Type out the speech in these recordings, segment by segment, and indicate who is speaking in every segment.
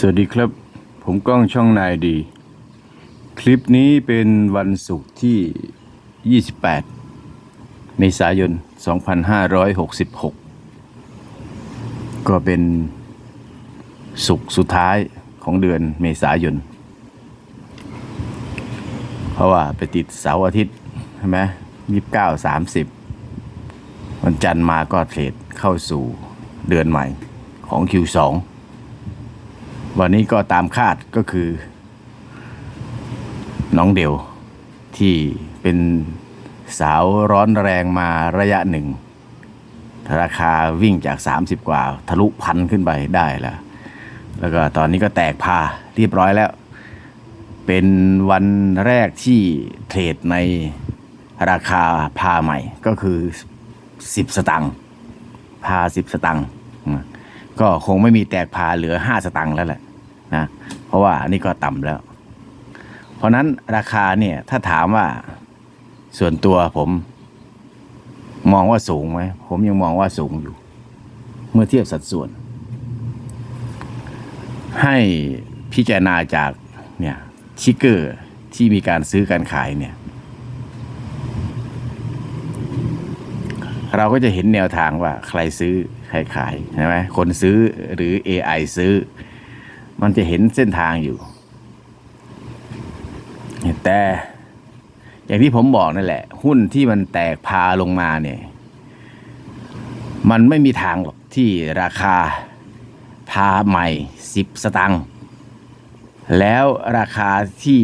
Speaker 1: สวัสดีครับ ผมก้องช่องนายดี คลิปนี้เป็นวันศุกร์ที่ 28 เมษายน 2566 ก็เป็นศุกร์สุดท้ายของเดือนเมษายน เพราะว่าไปติดเสาร์อาทิตย์ ใช่ไหมยี่สิบเก้าสามสิบวันจันทร์มาก็เทรดเข้าสู่เดือนใหม่ของ Q2 วันนี้ก็ตามคาดก็คือ น้องเดวที่เป็นสาวร้อนแรงมาระยะหนึ่ง ราคาวิ่งจาก 30 กว่า ทะลุพันขึ้นไปได้แล้ว แล้วก็ตอนนี้ก็แตกพาเรียบร้อยแล้ว เป็นวันแรกที่เทรดในราคาพาใหม่ก็คือ 10 สตังค์พา 10 สตังค์ก็คงไม่มีแตกพาเหลือ 5 สตังค์แล้วแหละ นะ เพราะว่าอันนี้ก็ต่ำแล้ว เพราะนั้นราคาเนี่ยถ้าถามว่าส่วนตัวผมมองว่าสูงไหมผมยังมองว่าสูงอยู่ เมื่อเทียบสัดส่วน ให้พิจารณาจากเนี่ยชิกเกอร์ที่มีการซื้อการขายเนี่ย เราก็จะเห็นแนวทางว่าใครซื้อ ใครขายใช่ไหมคนซื้อหรือ AI ซื้อ มันจะเห็นเส้นทางอยู่แต่อย่างที่ผมบอกนั่นแหละ หุ้นที่มันแตกพาลงมาเนี่ย มันไม่มีทางหรอกที่ราคาพาใหม่10สตังค์แล้วราคาที่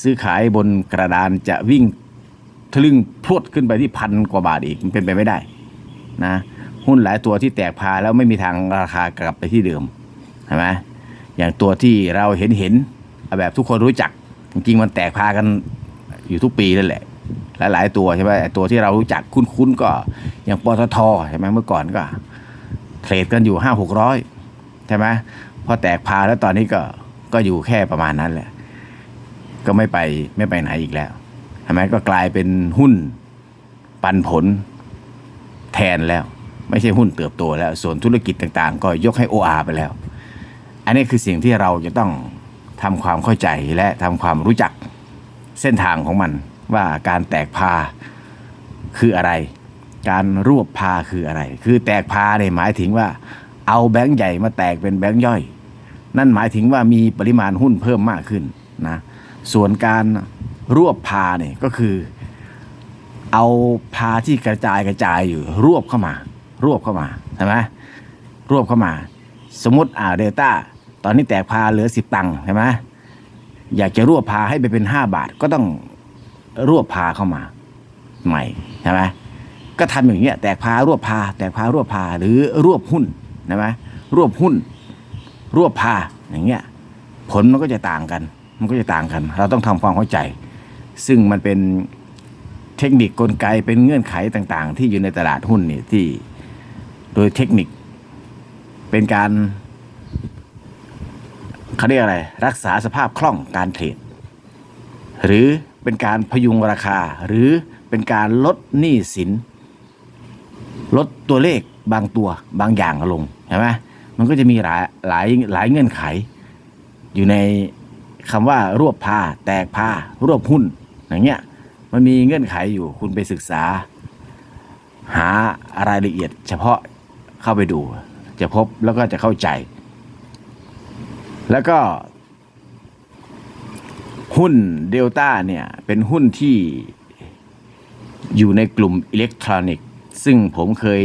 Speaker 1: ซื้อขายบนกระดานจะวิ่งทะลึ่งพรวดขึ้นไปที่พันกว่าบาทอีกมันเป็นไปไม่ได้นะหุ้นหลายตัวที่แตกพาแล้วไม่มีทางราคากลับไปที่เดิมใช่ไหม อย่างตัวที่เราเห็นเห็นแบบทุกคนรู้จัก จริงๆมันแตกพากันอยู่ทุกปีนั่นแหละ หลาย ๆ ตัวใช่ไหมตัวที่เรารู้จักคุ้นๆก็อย่างปตทใช่ไหมเมื่อก่อนก็ เทรดกันอยู่ห้าหกร้อยใช่ไหมพอแตกพาแล้วตอนนี้ก็ก็อยู่แค่ประมาณนั้นแหละ ก็ไม่ไปไม่ไปไหนอีกแล้วใช่ไหมก็กลายเป็นหุ้นปันผลแทนแล้ว ไม่ใช่หุ้นเติบโตแล้ว ส่วนธุรกิจต่างๆ ก็ยกให้ OR ไปแล้ว อันนี้คือสิ่งที่เราจะต้องทำความเข้าใจและทำความรู้จักเส้นทางของมันว่าการแตกพาคืออะไร การรวบพาคืออะไร คือแตกพาเนี่ยหมายถึงว่า เอาแบงก์ใหญ่มาแตกเป็นแบงก์ย่อย นั่นหมายถึงว่ามีปริมาณหุ้นเพิ่มมากขึ้นนะส่วนการรวบพาเนี่ยก็คือ เอาพาที่กระจายกระจายอยู่ รวบเข้ามา รวบเข้ามาใช่ไหมรวบเข้ามา สมมติอ่าเดลต้า ตอนนี้แตกพาเหลือสิบตังค์ใช่ไหมอยากจะรวบพาให้ไปเป็นห้าบาท ก็ต้องรวบพาเข้ามาใหม่ใช่ไหมก็ทำอย่างเงี้ยแตกพารวบพา แตกพารวบพาหรือรวบหุ้นใช่ไหมรวบหุ้น รวบพาอย่างเงี้ยผลมันก็จะต่างกัน มันก็จะต่างกัน เราต้องทำความเข้าใจ ซึ่งมันเป็นเทคนิคกลไกเป็นเงื่อนไขต่าง ๆ ที่อยู่ในตลาดหุ้นนี่ที่โดยเทคนิคเป็นการ เขาเรียกอะไร รักษาสภาพคล่องการเทรดหรือเป็นการพยุงราคา หรือเป็นการลดหนี้สิน ลดตัวเลขบางตัวบางอย่างลงใช่ไหมมันก็จะมีหลายหลายหลายเงื่อนไข อยู่ในคำว่ารวบพาแตกพารวบหุ้นอย่างเงี้ยมันมีเงื่อนไขอยู่คุณไปศึกษา หารายละเอียดเฉพาะเข้าไปดู จะพบแล้วก็จะเข้าใจ แล้วก็ หุ้นเดลต้าเนี่ย เป็นหุ้นที่อยู่ในกลุ่มอิเล็กทรอนิกส์ ซึ่งผมเคย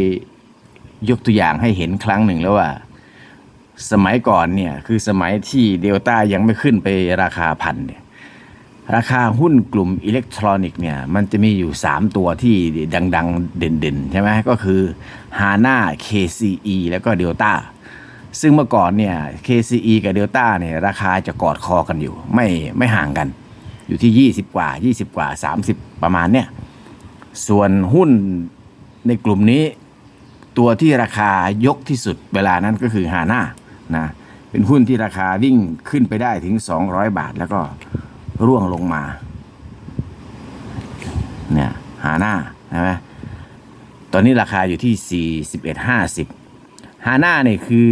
Speaker 1: ยกตัวอย่างให้เห็นครั้งหนึ่งแล้วว่า สมัยก่อนเนี่ย คือสมัยที่เดลต้ายังไม่ขึ้นไปราคาพันเนี่ยราคาหุ้นกลุ่มอิเล็กทรอนิกส์เนี่ย มันจะมีอยู่ 3 ตัวที่ดัง ๆ เด่น ๆ ใช่ไหมก็คือ HANA KCE แล้วก็เดลต้า ซึ่งเมื่อก่อนเนี่ย KCE กับเดลต้าเนี่ยราคาจะกอดคอกันอยู่ ไม่ไม่ห่างกัน อยู่ที่ 20 กว่า 20 กว่า 30 ประมาณเนี่ย ส่วนหุ้นในกลุ่มนี้ ตัวที่ราคายกที่สุดเวลานั้นก็คือฮาน่านะเป็นหุ้นที่ราคาวิ่งขึ้นไปได้ถึง 200 บาทแล้วก็ร่วงลงมาเนี่ยฮาน่าใช่ไหมตอนนี้ราคาอยู่ที่ 41.50 ฮาน่าเนี่ยคือ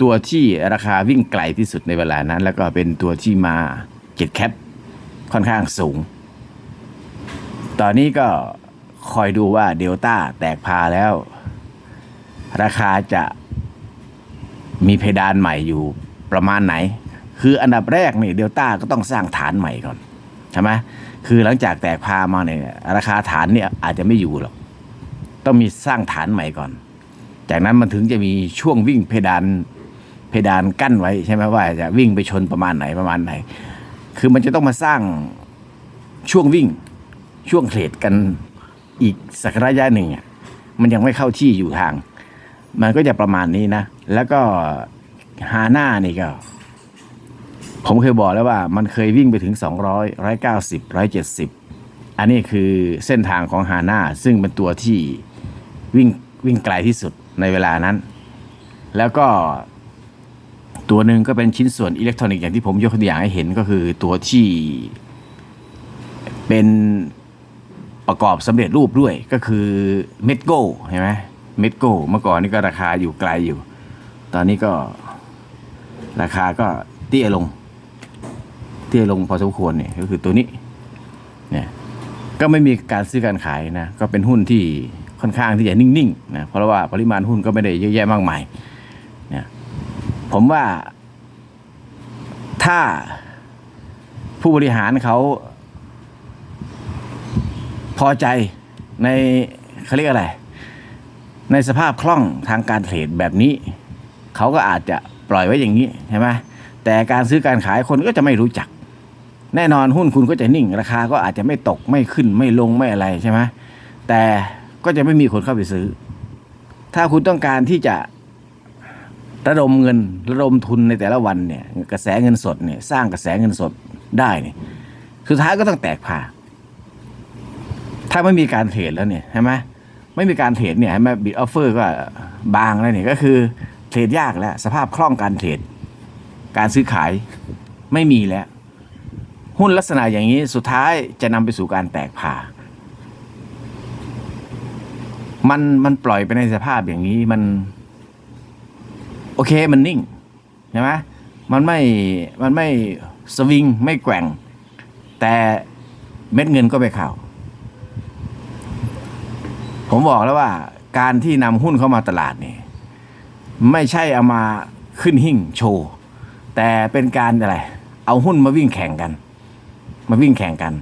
Speaker 1: ตัวที่ราคาวิ่งไกลที่สุดในเวลานั้น แล้วก็เป็นตัวที่มาเก็ตแคปค่อนข้างสูง ตอนนี้ก็คอยดูว่าเดลต้าแตกพาแล้ว ราคาจะมีเพดานใหม่อยู่ประมาณไหน คืออันดับแรกนี่เดลต้าก็ต้องสร้างฐานใหม่ก่อนใช่ไหมคือหลังจากแตกพามาเนี่ยราคาฐานเนี่ยอาจจะไม่อยู่หรอก ต้องมีสร้างฐานใหม่ก่อน จากนั้นมันถึงจะมีช่วงวิ่งเพดานเพดานกั้นไว้ใช่ไหมว่าจะวิ่งไปชนประมาณไหนประมาณไหน คือมันจะต้องมาสร้างช่วงวิ่งช่วงเทรดกันอีกสักระยะหนึ่งอะมันยังไม่เข้าที่อยู่ทาง มันก็จะประมาณนี้นะ แล้วก็ฮาน่านี่ก็ ผมเคยบอกแล้วว่า มันเคยวิ่งไปถึง 200 190 170 อันนี้คือเส้นทางของฮาน่าซึ่งเป็นตัวที่วิ่งวิ่งไกลที่สุด ในเวลานั้น แล้วก็ตัวหนึ่งก็เป็นชิ้นส่วนอิเล็กทรอนิกส์อย่างที่ผมยกตัวอย่างให้เห็นก็คือตัวที่เป็นประกอบสำเร็จรูปด้วยก็คือเมดโกเห็นไหมเมดโก้เมื่อก่อนนี่ก็ราคาอยู่ไกลอยู่ ตอนนี้ก็ราคาก็เตี้ยลง เตี้ยลงพอสมควรเนี่ยก็คือตัวนี้เนี่ยก็ไม่มีการซื้อการขายนะ ก็เป็นหุ้นที่ ค่อนข้างที่จะนิ่งๆนะเพราะว่าปริมาณหุ้นก็ไม่ได้เยอะแยะมากมายเนี่ยผมว่าถ้าผู้บริหารเขาพอใจในเขาเรียกอะไร ในสภาพคล่องทางการเทรดแบบนี้ เขาก็อาจจะปล่อยไว้อย่างนี้ใช่ไหมแต่การซื้อการขายคนก็จะไม่รู้จัก แน่นอนหุ้นคุณก็จะนิ่ง ราคาก็อาจจะไม่ตกไม่ขึ้นไม่ลงไม่อะไรใช่ไหมแต่ ก็จะไม่มีคนเข้าไปซื้อ ถ้าคุณต้องการที่จะระดมเงินระดมทุนในแต่ละวันเนี่ย กระแสเงินสดเนี่ย สร้างกระแสเงินสดได้เนี่ยสุดท้ายก็ต้องแตกผ่า ถ้าไม่มีการเทรดแล้วเนี่ยใช่ไหมไม่มีการเทรดเนี่ยใช่ไหมบิดออฟเฟอร์ก็บางแล้วเนี่ยก็คือเทรดยากแล้ว สภาพคล่องการเทรดการซื้อขายไม่มีแล้ว หุ้นลักษณะอย่างนี้สุดท้ายจะนำไปสู่การแตกผ่า มันมันปล่อยไปในสภาพอย่างนี้มัน โอเคมันนิ่งใช่ไหมมันไม่มันไม่สวิงไม่แกว่ง แต่เม็ดเงินก็ไม่เข้าผมบอกแล้วว่า การที่นำหุ้นเข้ามาตลาดนี่ไม่ใช่เอามาขึ้นหิ่งโชว์ แต่เป็นการอะไรเอาหุ้นมาวิ่งแข่งกัน มาวิ่งแข่งกัน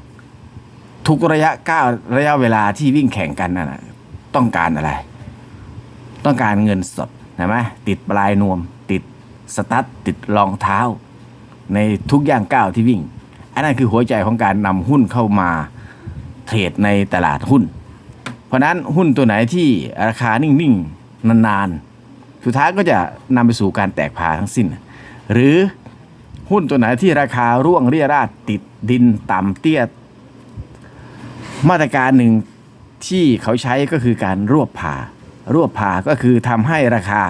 Speaker 1: ทุกระยะก้าวระยะเวลาที่วิ่งแข่งกันนั่นนะ ต้องการอะไร ต้องการเงินสดใช่ไหมติดปลายนวม ติดสตั๊ดติดรองเท้า ในทุกย่างก้าวที่วิ่ง อันนั้นคือหัวใจของการนำหุ้นเข้ามาเทรดในตลาดหุ้น เพราะนั้นหุ้นตัวไหนที่ราคานิ่งๆ นานๆ สุดท้ายก็จะนำไปสู่การแตกพาทั้งสิ้น หรือหุ้นตัวไหนที่ราคาร่วงเรียราดติดดินต่ำเตี้ย มาตรการหนึ่ง ที่เขาใช้ก็คือการรวบผ่ารวบผ่าก็คือทำให้ราคา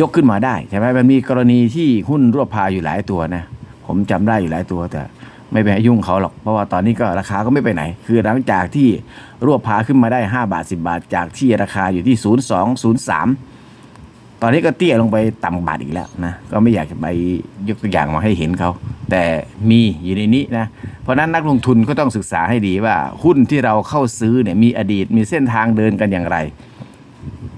Speaker 1: ยกขึ้นมาได้ใช่ไหมมันมีกรณีที่หุ้นรวบพาอยู่หลายตัวนะผมจำได้อยู่หลายตัวแต่ไม่ไปยุ่งเขาหรอกเพราะว่าตอนนี้ก็ราคาก็ไม่ไปไหน คือหลังจากที่รวบพาขึ้นมาได้ 5 บาท 10 บาท จากที่ราคาอยู่ที่ 02 03 ตอนนี้ก็เตี้ยลงไปต่ำบาทอีกแล้วนะ ก็ไม่อยากจะไปยกตัวอย่างมาให้เห็นเขา แต่มีอยู่ในนี้นะ เพราะนั้นนักลงทุนก็ต้องศึกษาให้ดีว่าหุ้นที่เราเข้าซื้อเนี่ยมีอดีตมีเส้นทางเดินกันอย่างไร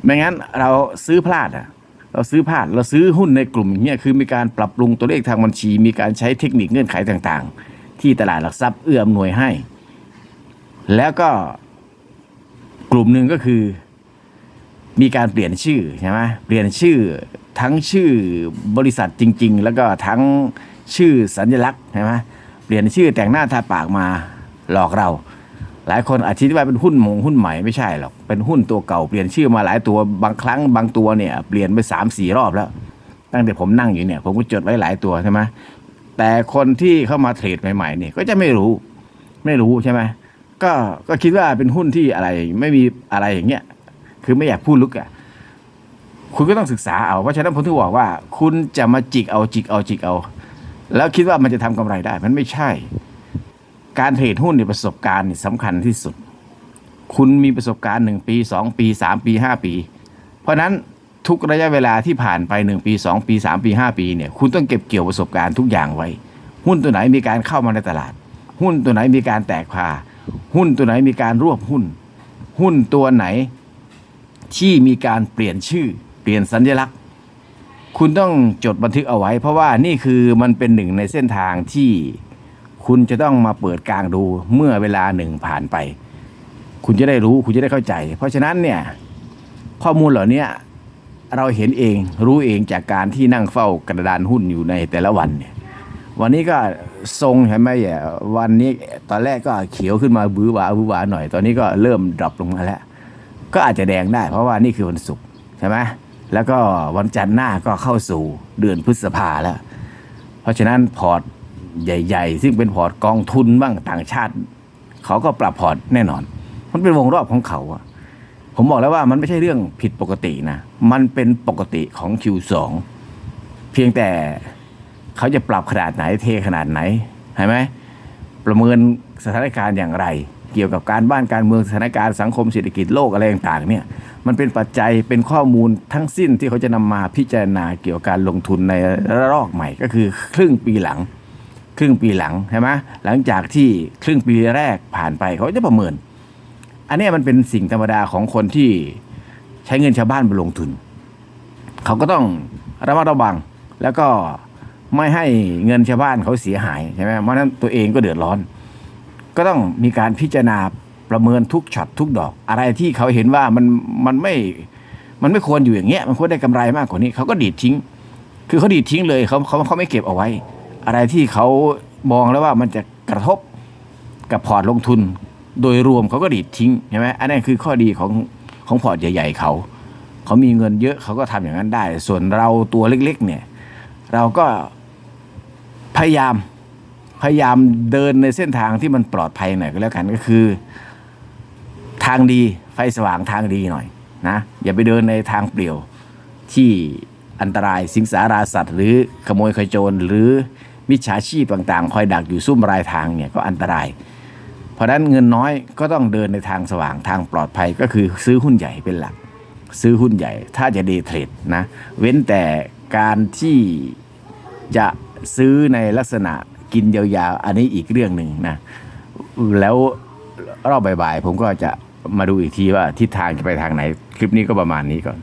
Speaker 1: ไม่งั้นเราซื้อพลาดอะเราซื้อพลาดเราซื้อหุ้นในกลุ่มอย่างเงี้ยคือมีการปรับปรุงตัวเลขทางบัญชี มีการใช้เทคนิคเงื่อนไขต่างๆ ที่ตลาดหลักทรัพย์เอื้ออำนวยให้ แล้วก็กลุ่มหนึ่งก็คือ มีการเปลี่ยนชื่อใช่ไหมเปลี่ยนชื่อทั้งชื่อบริษัทจริง ๆ แล้วก็ทั้งชื่อสัญลักษณ์ใช่ไหมเปลี่ยนชื่อแต่งหน้าทาปากมาหลอกเรา หลายคนอาจจะคิดว่าเป็นหุ้นมงหุ้นใหม่ไม่ใช่หรอกเป็นหุ้นตัวเก่าเปลี่ยนชื่อมาหลายตัวบางครั้งบางตัวเนี่ยเปลี่ยนไปสามสี่รอบแล้ว ตั้งแต่ผมนั่งอยู่เนี่ย ผมก็จดไว้หลายตัวใช่ไหมแต่คนที่เข้ามาเทรดใหม่ๆเนี่ยก็จะไม่รู้ ไม่รู้ใช่ไหมก็ก็คิดว่าเป็นหุ้นที่อะไรไม่มีอะไรอย่างเงี้ย คือไม่อยากพูดลึกอะคุณก็ต้องศึกษาเอา เพราะฉะนั้นผมถึงบอกว่า คุณจะมาจิกเอาจิกเอาจิกเอา แล้วคิดว่ามันจะทำกำไรได้ มันไม่ใช่ การเทรดหุ้นเนี่ยประสบการณ์นี่สำคัญที่สุด คุณมีประสบการณ์หนึ่งปีสองปีสามปีห้าปี เพราะฉะนั้นทุกระยะเวลาที่ผ่านไปหนึ่งปีสองปีสามปีห้าปีเนี่ยคุณต้องเก็บเกี่ยวประสบการณ์ทุกอย่างไว้ หุ้นตัวไหนมีการเข้ามาในตลาด หุ้นตัวไหนมีการแตกพาหุ้นตัวไหนมีการรวบหุ้น หุ้นตัวไหน ที่มีการเปลี่ยนชื่อ เปลี่ยนสัญลักษณ์ คุณต้องจดบันทึกเอาไว้ เพราะว่านี่คือมันเป็นหนึ่งในเส้นทางที่คุณจะต้องมาเปิดกลางดูเมื่อเวลาหนึ่งผ่านไป คุณจะได้รู้คุณจะได้เข้าใจ เพราะฉะนั้นเนี่ยข้อมูลเหล่านี้เราเห็นเองรู้เองจากการที่นั่งเฝ้ากระดานหุ้นอยู่ในแต่ละวันเนี่ยวันนี้ก็ทรงเห็นไหมอะวันนี้ตอนแรกก็เขียวขึ้นมาบื้อหวาบื้อหวาหน่อย ตอนนี้ก็เริ่มดรอปลงมาแล้ว ก็อาจจะแดงได้ เพราะว่านี่คือวันศุกร์ใช่ไหมแล้วก็วันจันทร์หน้าก็เข้าสู่เดือนพฤษภาแล้ว เพราะฉะนั้นพอร์ตใหญ่ ๆ ซึ่งเป็นพอร์ตกองทุนบ้างต่างชาติ เขาก็ปรับพอร์ตแน่นอน มันเป็นวงรอบของเขาอะผมบอกแล้วว่ามันไม่ใช่เรื่องผิดปกตินะ มันเป็นปกติของ Q2 เพียงแต่เขาจะปรับขนาดไหนเทขนาดไหนเห็นไหม ประเมินสถานการณ์อย่างไร เกี่ยวกับการบ้านการเมืองสถานการณ์สังคมเศรษฐกิจโลกอะไรต่างๆเนี่ยมันเป็นปัจจัยเป็นข้อมูลทั้งสิ้นที่เขาจะนำมาพิจารณาเกี่ยวกับการลงทุนในระลอกใหม่ก็คือครึ่งปีหลัง ครึ่งปีหลังใช่ไหมหลังจากที่ครึ่งปีแรกผ่านไปเขาจะประเมิน อันนี้มันเป็นสิ่งธรรมดาของคนที่ใช้เงินชาวบ้านมาลงทุน เขาก็ต้องระมัดระวังแล้วก็ไม่ให้เงินชาวบ้านเขาเสียหายใช่ไหมเพราะนั้นตัวเองก็เดือดร้อน ก็ต้องมีการพิจารณาประเมินทุกช็อตทุกดอก อะไรที่เขาเห็นว่ามันมันไม่มันไม่ควรอยู่อย่างเงี้ยมันควรได้กำไรมากกว่านี้เขาก็ดีดทิ้ง คือเขาดีดทิ้งเลยเขาเขาเขาไม่เก็บเอาไว้ อะไรที่เขามองแล้วว่ามันจะกระทบกับพอร์ตลงทุน โดยรวมเขาก็ดีดทิ้งใช่ไหมอันนั้นคือข้อดีของของพอร์ตใหญ่ ๆเขาเขามีเงินเยอะเขาก็ทำอย่างนั้นได้ ส่วนเราตัวเล็ก ๆ เนี่ย เราก็พยายาม พยายามเดินในเส้นทางที่มันปลอดภัยหน่อยก็แล้วกันก็คือ ทางดีไฟสว่างทางดีหน่อยนะอย่าไปเดินในทางเปลี่ยวที่อันตรายสิงสาราสัตว์ หรือขโมยขโจรหรือมิจฉาชีพต่างๆ คอยดักอยู่ซุ่มรายทางเนี่ยก็อันตราย เพราะนั้นเงินน้อยก็ต้องเดินในทางสว่างทางปลอดภัยก็คือซื้อหุ้นใหญ่เป็นหลัก ซื้อหุ้นใหญ่ ถ้าจะเดย์เทรดนะเว้นแต่การที่จะซื้อในลักษณะ กินยาวๆ อันนี้อีกเรื่องหนึ่งนะ แล้วรอบบ่ายๆ ผมก็จะมาดูอีกทีว่าทิศทางจะไปทางไหน คลิปนี้ก็ประมาณนี้ก่อน